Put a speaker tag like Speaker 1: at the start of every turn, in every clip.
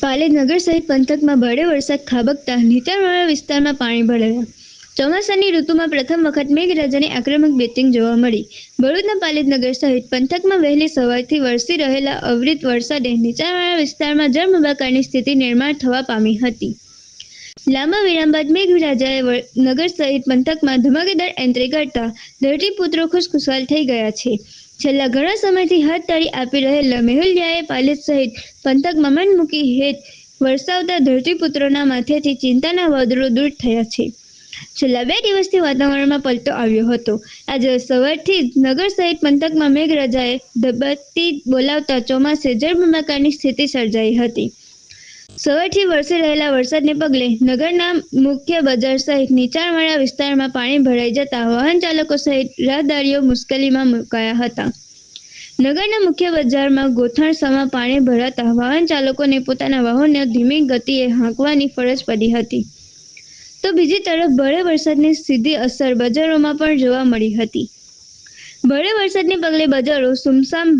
Speaker 1: સહિત નગર સહિત પંથકમાં ભારે વરસાદ, ખાબકતા, નીચાણવાળા વિસ્તારમાં પાણી ભરાયા. ચોમાસાની ઋતુમાં પ્રથમ વખત મેઘરાજાની આક્રમક બેટિંગ જોવા મળી. ભરૂચના પાલિતનગર સહિત પંથકમાં વહેલી સવારથી વરસી રહેલા અવિરત વરસાદે નીચાણવાળા વિસ્તારમાં જળબંબાકારની સ્થિતિ નિર્માણ થવા પામી હતી. લાંબા વિરામ બાદ મેઘરાજાએ નગર સહિત પંથકમાં ધમાકેદાર એન્ટ્રી કરતા ધરતીપુત્રો ખુશખુશાલ થઈ ગયા છે. છેલ્લા ઘણા સમયથી હાથ તાળી આપી રહેલા મેહુલિયાએ પાલિત સહિત પંથકમાં મમન મૂકી હેત વરસાવતા ધરતીપુત્રોના માથેથી ચિંતાના વાદળો દૂર થયા છે. છેલ્લા બે દિવસથી વાતાવરણમાં પલટો આવ્યો હતો. આજે સવારથી નગર સહિત પંથકમાં મેઘરાજાએ ધબકતી બોલાવતા ચોમાસે જળબંબાકારની સ્થિતિ સર્જાઈ હતી. સવારથી વરસી રહેલા વરસાદને પગલે નગરના મુખ્ય બજાર સહિત નીચાણવાળા વિસ્તારમાં પાણી ભરાઈ જતા વાહન ચાલકો સહિત રાહદારીઓ મુશ્કેલીમાં મુકાયા હતા. નગરના મુખ્ય બજારમાં ગોથાણસામાં પાણી ભરાતા વાહન ચાલકોને પોતાના વાહનને ધીમી ગતિએ હાંકવાની ફરજ પડી હતી. તો બીજી તરફ ભારે વરસાદની સીધી અસર બજારોમાં પણ જોવા મળી હતી. ભારે વરસાદને પગલે બજારો સુમસામ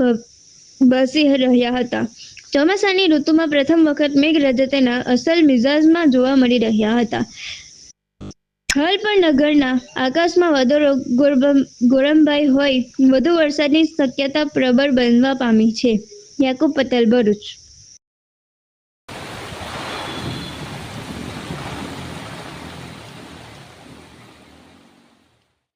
Speaker 1: ભસી રહ્યા હતા. ચોમાસાની ઋતુમાં પ્રથમ વખત મેઘરાજા તેના અસલ મિજાજમાં જોવા મળી રહ્યા હતા. હાલ પણ નગરના આકાશમાં વધુ ગોરંભાઈ હોય, વધુ વરસાદની શક્યતા પ્રબળ બનવા પામી છે. યાકુબ પટેલ ભરૂચ.